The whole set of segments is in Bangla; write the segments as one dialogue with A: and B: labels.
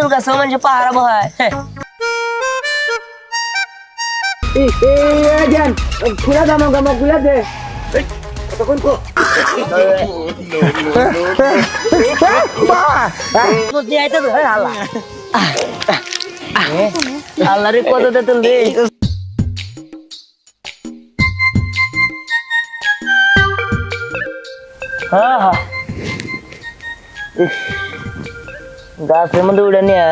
A: তেঁতুল গাছে মানুষ পাহারা বহায় হ্যাঁ।
B: খুলে দাম গামা খুলে দে তখন কো
A: নদী আইতে তো হয় আল্লাহ আল্লাহ রে কত তেঁতুল রে হ্যাঁ হ্যাঁ ইস, গাছের মধ্যে উড়ে নিয়ে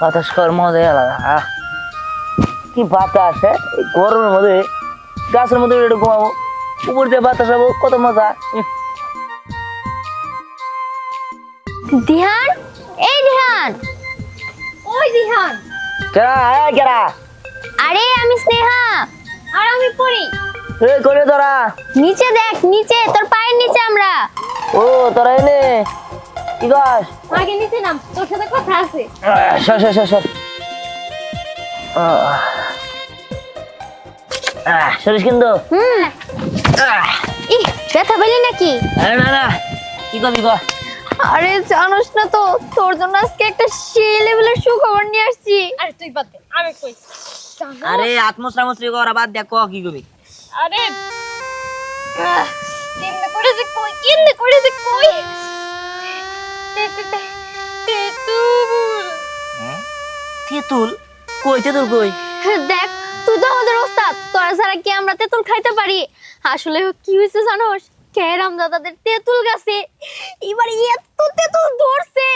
A: বাতাস কর মজা আলাদা আহ, কি বাতাস হ্যাঁ এই গরমের মধ্যে গাছের মধ্যে উড়ে ঘুমাবো উপর দিয়ে বাতাস হব কত মজা
C: দিহান এই দিহান। ওই দিহান।
A: কেরা হ্যাঁ কেরা?
C: আরে আমি স্নেহা। আর আমি পড়ি।
A: এই করে তোরা?
C: নিচে দেখ নিচে তোর পায়ের নিচে আমরা।
A: ও তোরা এনে কি গাছ
C: আগে নিচে নাম তোর সাথে কথা আছে।
A: সর সর সর সর সরিস কিন্তু।
C: হুম।
A: আহ,
C: ব্যথা পেলি নাকি?
A: আরে না না। কি করবি কর
C: আরে জানোস না তো তোর জন্য আজকে একটা সেই লেভেলের সুখবর নিয়ে আসছি।
D: আরে তুই বাদ দে আমি কই?
A: আরে আত্মশ্রামশ্রী করা বাদ দেখ কি করবি।
D: আরে। কেমনে করে যে কই কেমনে করে যে কই? তেঁতুল।
A: কই তেঁতুল কই?
C: দেখ তুই তো আমাদের ওস্তাদ তোরা ছাড়া কি আমরা তেঁতুল খাইতে পারি? আসলে কি হয়েছে জানোস? ক্যারাম দাদাদের তেঁতুল গাছে। এবার এত তেঁতুল ধরছে।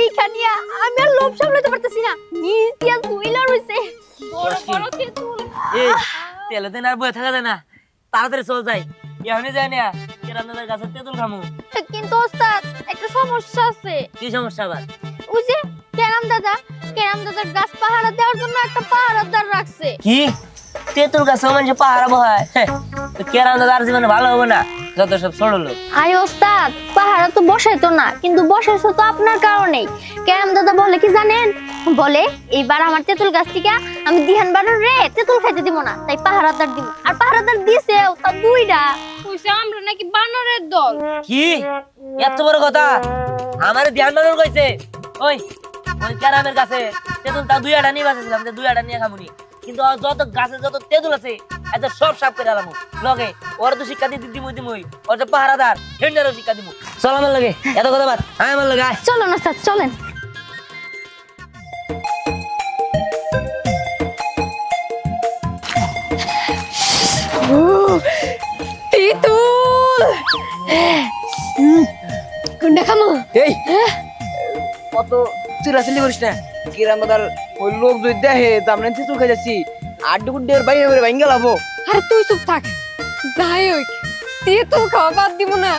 C: এইখানে আমি আর লোভ সামলাতে পারতেছি না। নিজ দিয়া তুইলা রইছে।
D: বড় বড় তেঁতুল।
A: এই তেলে দিন আর বয়ে থাকা যায় না। তাড়াতাড়ি চল যাই। না কেরাম গাছের তেঁতুল খামু।
C: কিন্তু ওস্তাদ একটা সমস্যা আছে।
A: কি সমস্যা আবার?
C: ওই যে ক্যারাম দাদা ক্যারাম দাদার গাছ পাহারা দেওয়ার জন্য একটা পাহারাদার রাখছে।
A: কি? তেঁতুল গাছে মানুষ পাহারা বহায় হ্যাঁ, কেরাম দাদার জীবনে ভালো হবে না যত সব
C: আরে ওস্তাদ পাহারা তো বসাইতো না কিন্তু বসাইছো তো আপনার কারণেই। ক্যারাম দাদা বলে কি জানেন? বলে এইবার আমার তেঁতুল গাছ থেকে আমি দিহান বাড়ুর রে তেঁতুল খাইতে দিব না তাই পাহারাদার দিব। আর পাহারাদার দিছেও তা দুইটা।
D: কইছে আমরা নাকি বানরের দল।
A: কি? এত বড় কথা? আমার ধ্যান মানুষ কইছে? ওই ওই ক্যারামের কাছে। তেঁতুল তা দুই আটা নিয়ে বাঁচেছিলাম যে দুই আটা নিয়ে খামুনি। কিন্তু যত গাছে যত তেঁতুল আছে এত সব সাফ করে আলামু। লগে ওর তো শিক্ষা দিতে দিমই দিমই। ওর যে পাহারাদার হেন্ডারও শিক্ষা দিমু। চল আমার লগে এত কথা বাদ। আমার লগে
C: চলো না স্যার চলেন।
B: চিল্লাচিল্লি করিস না? কিরাম দাদার ওই লোক যদি দেখে তো আমরা তেঁতুল খাই যাচ্ছি আড্ডু গুড্ডের বাইরে বাইরে ভাঙ্গা লাভো।
D: আরে তুই চুপ থাক। যাই তেঁতুল খাওয়া বাদ দিব না।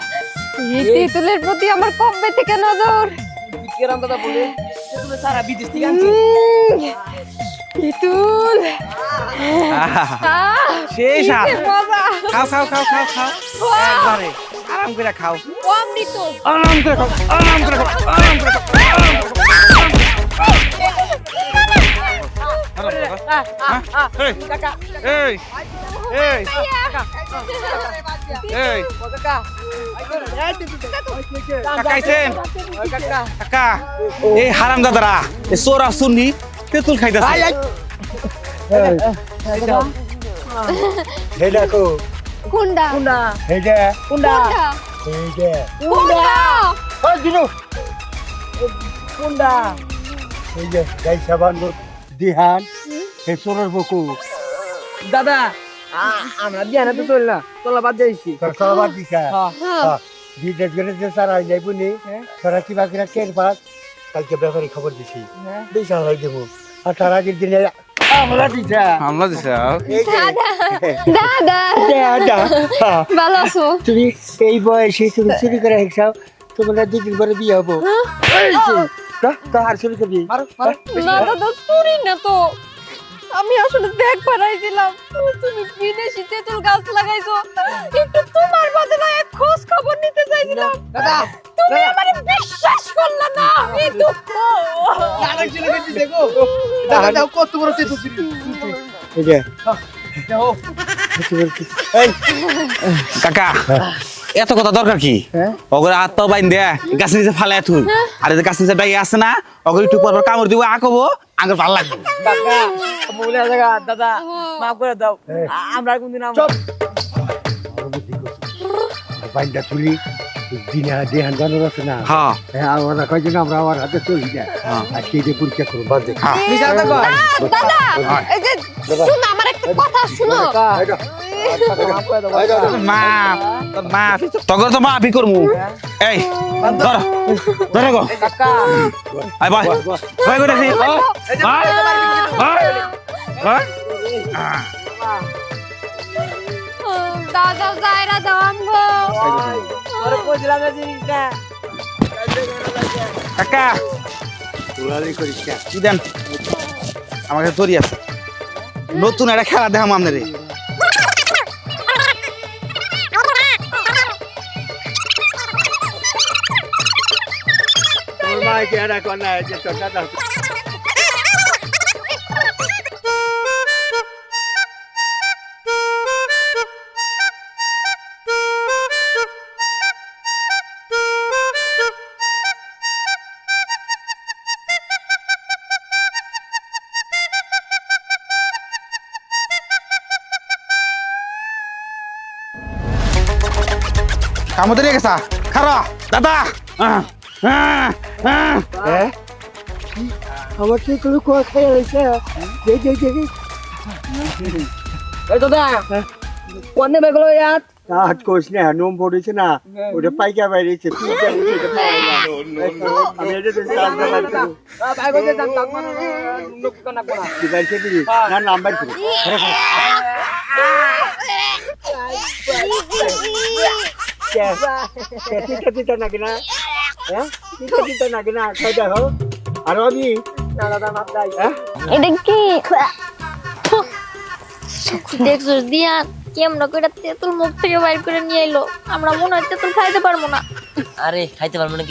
D: এই তেঁতুলের প্রতি আমার কবে থেকে নজর?
B: কিরাম দাদা বলে তেঁতুলের সারা বিদেশ থেকে আনছে।
D: তেঁতুল।
E: সেই খাও খাও খাও খাও খাও। একবারে। আরাম করে খাও।
D: কম দিত
E: আরাম করে খাও আরাম করে খাও আরাম করে খাও আরাম করে খাও, এই, এই, এই, এই, কাকাইছেন? কাকা, এই হারাম দাদারা এই চোরা চুন্নি তেঁতুল খাইতেছে।
D: কোনটা
B: কুন্ডা।
D: কোনটা
B: কুন্ডা।
D: কোনটা
B: কুন্ডা।
F: এই যে গাই সাবান দিহান সোরের বকু।
B: দাদা আ- আমরা দিয়ানা তো চল না তোলা বাদ দিয়েছি
F: তোর সবার দিশা
B: হ্যাঁ
F: বিদেশ গেলে যে সারা যাই বুনি তোরা কিবা কিনা কের পাস কালকে ব্যাপারে খবর দিছি।
B: হ্যাঁ।
F: বিশাল হয়ে দেবো। আর তার আগের দিনে আমরা দিছা।
E: হামলা দিছে
D: দাদা
F: দাদা, হ্যাঁ,
D: ভালো আছো?
F: তুমি এই বয়সে তুমি চুরি করে হেসাও তোমার দুদিন পরে বিয়ে হব। এই যে, তো তো আর চুরি করবি
B: মারো মারো।
D: না দাদা চুরি না তো। আমি আসলে দেখবার আইছিলাম তুমি বিদেশি তেঁতুল গাছ লাগাইছো। একটু তোমার বদলে এক খোঁজ খবর নিতে চাইছিলাম।
B: দাদা
D: তুমি আমারে বিশ্বাস করলে না দুঃখ।
B: আরেক দেখো দাদা দাও কত বড় তেঁতুল ছিল।
F: এই যে।
B: দেখো।
F: এই।
E: কাকা। এত কথা দরকার কি?
F: হ্যাঁ?
E: ওগরে আত্মা বাইন দে গাছ নিচে ফালাই থুই। আর এই যে গাছের নিচে ডাই আছে না ওগরে একটু পর পর কামড় দিব আকবো আগে ভালো লাগবে।
B: বলে জায়গা দাদা মাফ করে দাও। আমরা কোনদিন আমরা
F: বাইন্দা তুলি দিনে দেহান জানার আছে না?
E: হ্যাঁ।
F: হ্যাঁ আমরা কয়েকজন আমরা আমার হাতে চলি যায় আজকে এটা পরীক্ষা করুন বাদ দে।
E: হ্যাঁ।
B: মিশা কথা কয়
D: দাদা এই যে শুনো আমার একটা কথা শুনো।
B: কাকা মাফ
E: তগর তো মা আফি করমু। এই ধর ধরে গো। আই ভাই ভাই করে দিছি ভাই ভাই ভাই
D: দাদা যায়রা দাও আমগো
B: তোরে কইছিলাম না জিনিসটা
E: কাকা।
F: তোলালি করিস
E: কি? দেন? আমাকে তৈরি আছে নতুন একটা খেলা দেখাম আপনারে।
F: তোর মাকে এরা কর না, এই যে তোর দাদা।
E: কামো গেছা খারা দাদা
F: হ্যাঁ? কি? আমার তো কোনো কথা হয়েছে দেখ দেখ দেখ
B: এই দাদা কোনে বেগলো ইয়াত
F: হাত কোষ না নোম পড়েছে না ওটা পাইকা বাইরেছে। আমি এটা তো চাল দাবার করব
B: ভাই যান তাক মানে লোক কোনা কোনা
F: কি বাইছে দিবি না নাম্বার ঠিক আছে নাকি না হ্যাঁ আর আমি? হ্যাঁ?
C: এটা কি? দেখছ দিয়া কেমন করে তেঁতুল মুখ থেকে বাইর করে নিয়ে এলো আমরা মনে হয় তেঁতুল খাইতে পারব না।
A: আরে খাইতে পারব না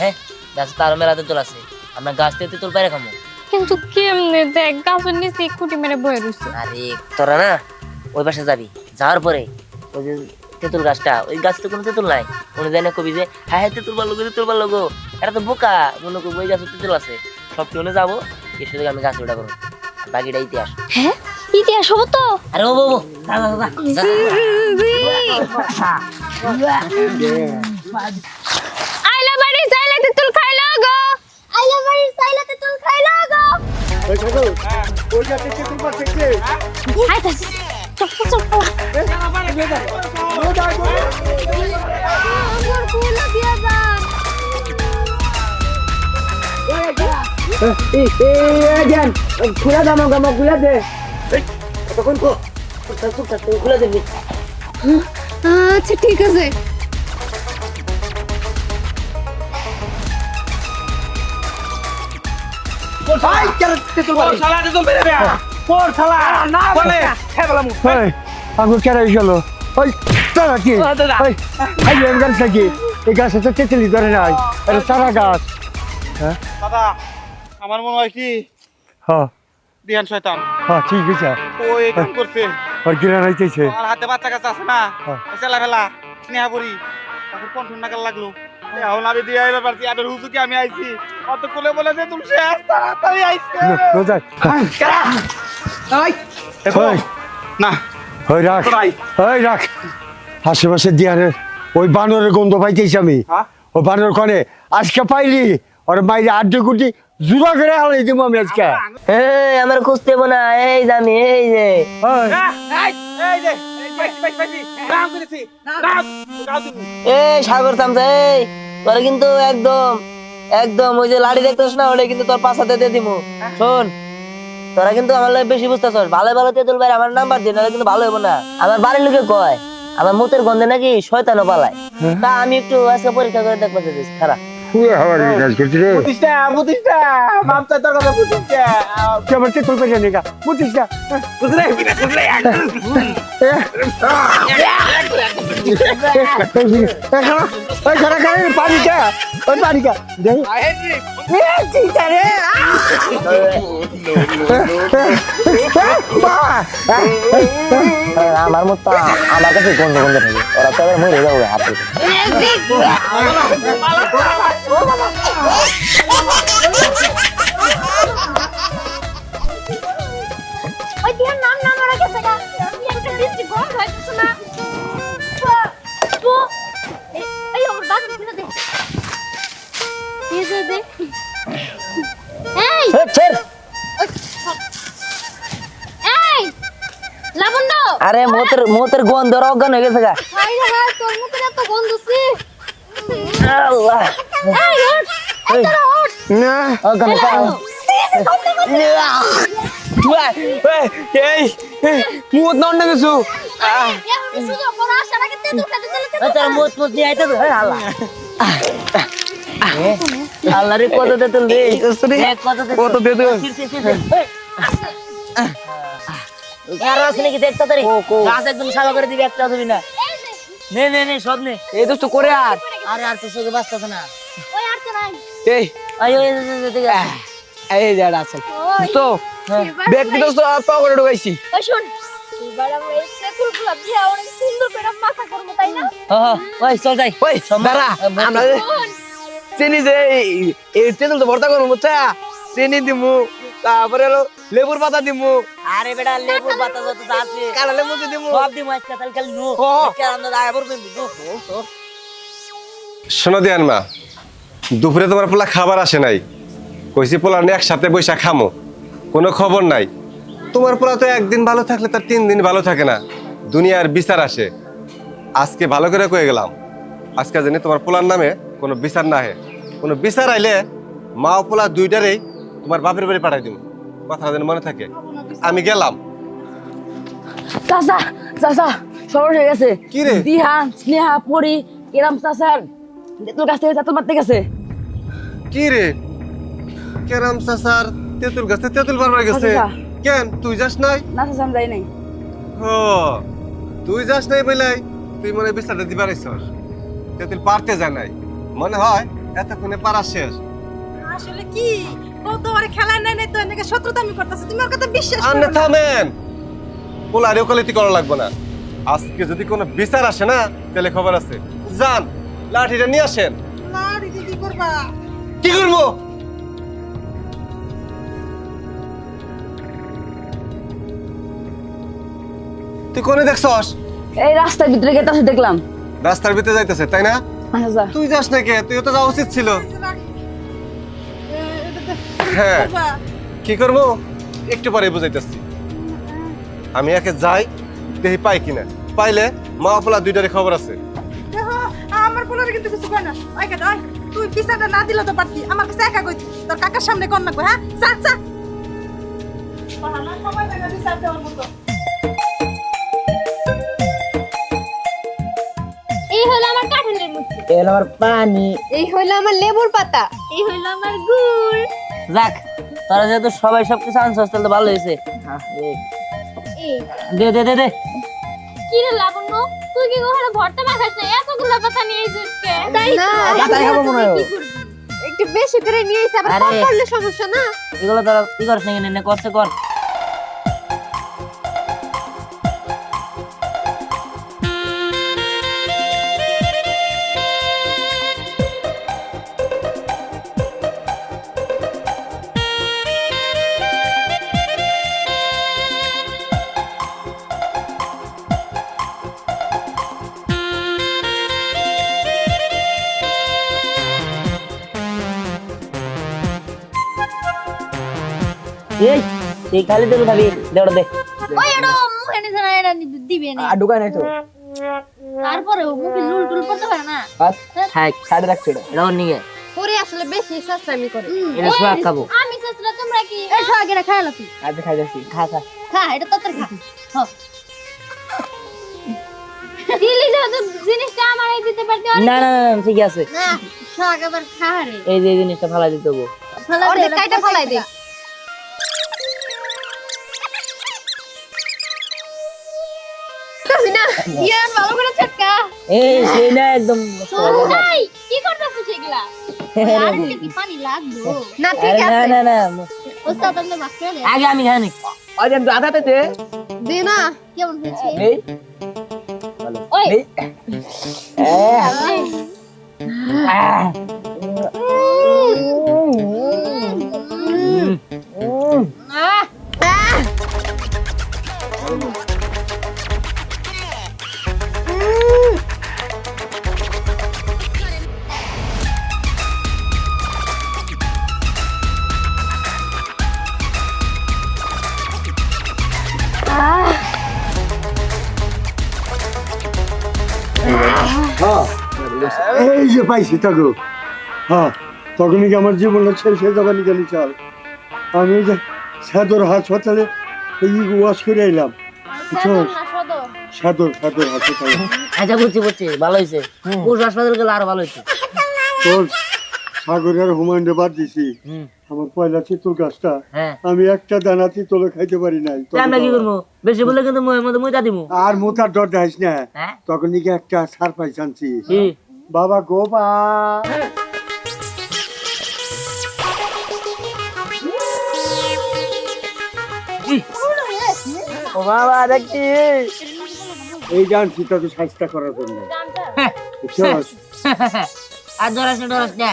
A: হ্যাঁ? গাছ তার মেলাতে তোল আছে। আমরা গাছ থেকে তেঁতুল পাইরে খামো।
D: কিন্তু কেমনে দেখ গাছের নিচে খুঁটি মেরে বয়ে রইছে।
A: আরে তোরা না ওই পাশে যাবি। যাওয়ার পরে ওই যে তেঁতুল গাছটা ওই গাছটা কোনো তেঁতুল নাই মনে যায় না কবি যে হ্যাঁ হ্যাঁ তেঁতুল ভালো তেঁতুল ভালো গো এটা তো বোকা মনে করব ওই গাছে তেঁতুল আছে সব কেউ যাব এসে থেকে আমি গাছ ওটা করব বাকিটা ইতিহাস
C: হ্যাঁ ইতিহাস হব তো
A: আরে ও বাবু দাদা দাদা
D: আইলা বাড়ি যাইলে তেঁতুল খাইলো গো
C: আইলা বাড়ির সাইলা তেঁতুল খাইলো গো
F: ওই দেখো ওই যাতে কে তোমার থেকে
C: চল চল চল
B: খুলে দে
A: তখন কো তুমি খুলে দিবি
D: আচ্ছা ঠিক আছে।
B: ভাই কেন তেতুল
E: ওর শালা তেঁতুল পেরে দেয়া ওর শালা না বলে বলামু
F: এই আঙ্গুর কেন গেল। ওই তারা কি? এর গাছ নাকি এই গাছে তো তেতলি ধরে নাই। এটা চারা গাছ।
E: দাদা আমার মনে হয় কি?
F: হ্যাঁ
E: দিহান শয়তান।
F: হ্যাঁ ঠিক আছে
E: ও এই কাম করছে।
F: ওর কিনা নাইতেছে
E: আমার হাতে বাচ্চা কাছে আছে না?
F: হ্যাঁ।
E: চেলা ফেলা স্নেহা পড়ি তারপর কন্ঠন নাগাল লাগল। আমি আইছি। অত কোলে বলে যে তুমি শেষ তাড়াতাড়ি আইছে। না।
F: ওই রাখ। ওই রাখ। আশেপাশে দিয়ানের ওই বানরের গন্ধ পাইতেছি আমি।
E: ও
F: ওই বানর কনে আজকে পাইলি ওর মাইরে আড্ডি কুটি জুড়া করে হালাই দিব আমি আজকে।
A: এই আমার খুঁজতে না এই জানি এই যে।
E: এই
A: সাগর চামচা এই তোরা কিন্তু একদম একদম ওই যে লাড়ি দেখতেছ না ওটা কিন্তু তোর পাশাতে দিয়ে দিমু। শোন তোরা কিন্তু আমার বেশি বুঝতেছ ভালো ভালো তেঁতুল ভাই আমার নাম্বার দিয়ে নাহলে কিন্তু ভালো হব না। আমার বাড়ির লোকে কয় আমার মুতের গন্ধে নাকি শয়তানও পালায়। তা আমি একটু আজকে পরীক্ষা করে দেখব খারাপ।
E: প্রতিষ্ঠা মামতা তোর কথা
F: আমার
A: মতো আমার কাছে গন্ধ গন্ধ থাকে মোতের মোতের গন্ধ অজ্ঞান হয়ে গেছে গা আল্লাহ
F: না
A: অজ্ঞান
C: এই
B: নন না কিছু
A: মুত মুত নিয়ে আইতে আল্লাহ আল্লাহ রে কত দে তুল রে দেখ কত দে
B: কত?
A: আর আছে নাকি দেখ তাড়াতাড়ি? গাছ একদম করে দিবি একটা দিবি না। নে নে নে সব নে।
B: এই দোস্ত করে আর
A: আরে আর তো চোখে বাঁচতেছে না।
C: ওই আর তো নাই।
B: এই।
A: আয় ওই
B: এই জায়গা আছে। দোস্ত ব্যক্তি দোস্ত পা ঢুকাইছি।
C: ওই শুন এবার আমরা এই তেতুলগুলা দিয়ে অনেক সুন্দর করে মাথা করব তাই না?
A: হ্যাঁ ওই চল যাই।
B: ওই দাঁড়া আমরা চিনি যে এই- তো ভর্তা করব বুঝছা? চিনি দিমু। তারপরে হলো লেবুর পাতা দিমু।
A: আরে বেটা লেবু পাতা যত আছে।
B: কালা লেবু দিমু।
A: সব দিমু আজকে তাহলে খালি নো
G: শোনো দিয়ান মা দুপুরে তোমার পোলা খাবার আসে নাই। কইছি পোলা নিয়ে একসাথে বৈশা খামো। কোনো খবর নাই। তোমার পোলা তো একদিন ভালো থাকলে তার তিন দিন ভালো থাকে না। দুনিয়ার বিচার আসে। আজকে ভালো করে কয়ে গেলাম। আজকে জানি তোমার পোলার নামে কোনো বিচার না হে কোনো বিচার আইলে মা ও পোলা দুইটারেই তোমার বাপের বাড়ি পাঠাই দিব কথাটা যেন মনে থাকে। আমি গেলাম।
H: চাচা চাচা সরস হয়ে গেছে।
G: কি রে?
H: দিহান স্নেহা পরি এরাম চাচার তোর কাছ থেকে চাতুর মারতে গেছে।
G: কি রে? কেরাম চাচার তেঁতুল গাছে তেঁতুল বারবার গেছে।
H: আচ্ছা।
G: কেন তুই যাস নাই?
H: না চাচা আমি যাই নাই।
G: ও তুই যাস নাই বলাই তুই মনে হয় বিস্তারটা দিবার আইসস তেঁতুল পারতে যা নাই। মনে হয় এতক্ষণে পারা শেষ।
D: আসলে কি? ও তো আরে খেলায় নাই নাই তো এনেকে শত্রুতা করতেছে। তুমি ওর কথা বিশ্বাস
G: আর না।
D: না।
G: থামেন। পোলারে ওকালতি করা লাগবে না। আজকে যদি কোনো বিচার আসে না তাহলে খবর আছে। যান লাঠিটা নিয়ে আসেন।
D: লাড়ি দিদি করবা?
G: কি করব? তুই কোনে দেখছস?
H: এই রাস্তার ভিতরে গেতাছে দেখলাম।
G: রাস্তার ভিতরে যাইতেছে তাই না?
H: আচ্ছা
G: তুই যাস না কে? তুই তো যাওয়া উচিত ছিল। হ্যাঁ। কি করব? একটু পরে বুঝাইতেছি। আমি একে যাই দেখি পাই কিনা। পাইলে মা পোলা দুইটারে খবর আছে।
D: আমার পোলারে কিন্তু কিছু কয় না। ওই কাজ তুই বিচারটা না দিলে তো পারতি। আমার কাছে একা কইতি। তোর কাকার সামনে কর না হ্যাঁ? আমার সময় দেখা বিচার দেওয়ার মতো।
C: এই হলো আমার কাঁঠালের মুঠি
A: এর আমার পানি।
D: এই হইল আমার লেবুর পাতা।
C: এই হলো আমার গুড়।
A: যাক তোরা যেহেতু সবাই সবকিছু আনছস তাহলে তো ভালো হয়েছে।
C: এই
A: দে দে দে দে।
C: কি রে লাবণ্য তুই কি কখনো ভর্তা মাখাস না এতগুলো পাতা নিয়ে এসেছিস কে তাই
D: না,
B: পাতাই খাব মনে হয়।
D: একটু বেশি করে নিয়ে এসে আবার কম করলে সমস্যা না।
A: এগুলো তোরা কি করছ নাকি নে করছে কর। এই খালি তেল খাবি দে ওটা দে।
C: ওই এটা মুখে নিছে না এটা নি- দিবে না।
B: আর ঢুকায় নাই তো।
C: তারপরে মুখে লুল টুল করতে পারে না।
B: হাত
A: হ্যাঁ।
B: সাইডে রাখছো এটা
A: এটা নিয়ে।
D: ওরে আসলে বেশি সাশ্রামি করে।
A: এটা সোয়াগ খাব।
C: আমি চাচ্ছিলাম তোমরা কি এই সোহাগেরা খাইলো কি
B: আজ খাই যাচ্ছি
A: খা খা।
C: খা এটা তো তোর খা। হ। দিলি যেহেতু জিনিসটা আমার দিতে পারতে
A: না না না না, ঠিক আছে।
C: না সোহাগ আবার খা রে।
A: এই যে জিনিসটা ফালাই দিতে হব।
C: অর্ধেক কাইটা ফলাই দে। ইয়ান ভালো করে চটকা
A: এই সেই না একদম
C: ভাই কি করতেছিস এগুলা? আর কি পানি লাগবে
D: না ঠিক
A: আরে না
D: আছে।
A: না না।
C: ওস্তাদ আপনি বাস করে দেন
A: আগে আমি
B: আজ আমি আধাতে দে।
D: দে না।
C: কেমন হয়েছে?
B: এই
F: পাইছি তাগো। হ্যাঁ তখনই কি আমার জীবনটা শেষ হয়ে যাবে নিকালি চাল। আমি যে সাদর হাসপাতালে এই ওয়াশ করে এলাম সাদর সাদর? হাসপাতালে।
A: আচ্ছা বুঝছি বুঝছি ভালো হয়েছে পুরুষ হাসপাতাল গেলে আরও ভালো হয়েছে
F: তোর সাগরের হুমায়ুন বাদ দিছি। আমার পয়লা চিতুল গাছটা
A: হ্যাঁ।
F: আমি একটা দানা চিতলে খাইতে পারি নাই।
A: আমরা কি করব? বেশি বললে কিন্তু দিব
F: আর মোতার ডর দেখাইস না।
A: হ্যাঁ।
F: তখন নাকি একটা সার আনছি।
A: কি?
F: বাবা গোপা
B: ও বাবা দেখি
F: এই সাজটা করার জন্য
A: আর ধরাস না ধরাস না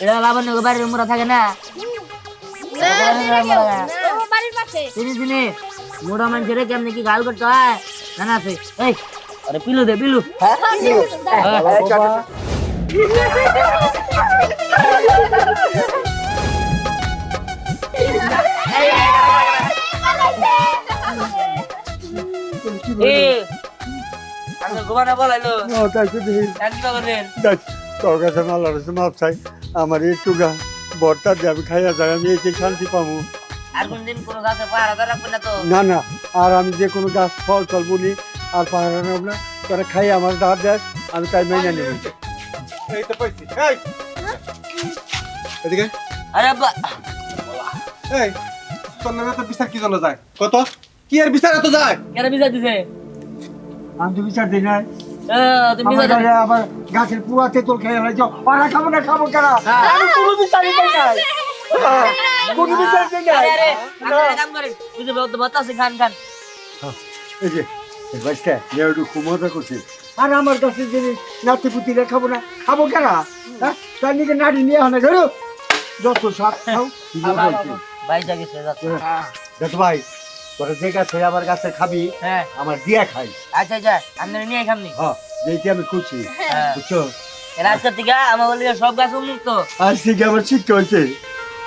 A: এটা লাবণ্য বাড়ির থাকে না মোড়া মানুষের কেমনি কি গাল করতে হয় জানা আছে এই আরে পিলু দে পিলু।
F: কাছে মাপ চাই। আমার একটু গা বরটা দিয়ে আমি খাইয়া যাই আমি এতে শান্তি পাবো
A: আর কোনদিন কোনো গাছে রাখবেন না তো।
F: না না আর আমি যে কোনো গাছ ফল ফল বলি আর পাহাড় নেব না। তোরা খাই আমার দাঁত দেয় আমি তাই মেনে নেব।
G: এই তো পাইছি। এই! এদিকে।
A: আরে আব্বা।
G: এই তোর নামে তো বিচার কি জন্য যায়? কত? কি আর বিচার এত যায়?
A: কেন বিচার দিছে?
F: আমি তো বিচার দিই নাই।
A: এ, তুমি
F: আমার
A: বিচার
F: ঘরে আবার গাছের পুয়াতে তোর খেয়ে হয়েছ ওরা খাব না খাব কেন? কোনো বিচারই নাই। হ্যাঁ, কোনো বিচার নাই।
A: আরে আরে কাম করেন বুঝে বাতাসে খান খান।
F: এই যে। একটু করছে। আর আমার কাছে জিনিস নাতি পুতিরা খাব না খাব কেন হ্যাঁ? তার নাড়ি নিয়ে হয় না ধরো। যত শাক খাও
A: ভাই জাগেছে যাচ্ছে
F: দেখ ভাই তোরা যে গাছে আমার গাছে খাবি
A: হ্যাঁ।
F: আমার দিয়া খাই।
A: আচ্ছা আচ্ছা আপনারা নিয়ে
F: হ্যাঁ যেটি আমি খুশি
A: হ্যাঁ।
F: বুঝছ?
A: এর আজকের থেকে আমার বলি সব গাছ উন্মুক্ত।
F: আজ থেকে আমার শিখতে হয়েছে।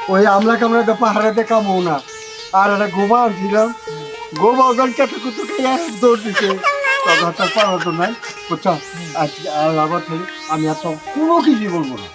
F: ওই আমলা কামড়াতে পাহাড়াতে কামো না। আর একটা গোবা আনছিলাম গোবা ওজন কেটে কুতু খেয়ে দৌড় দিতে। কথাটা পাওয়া তো নাই। বুঝছ? আর আবার আমি এত কোনো কিছু বলব না।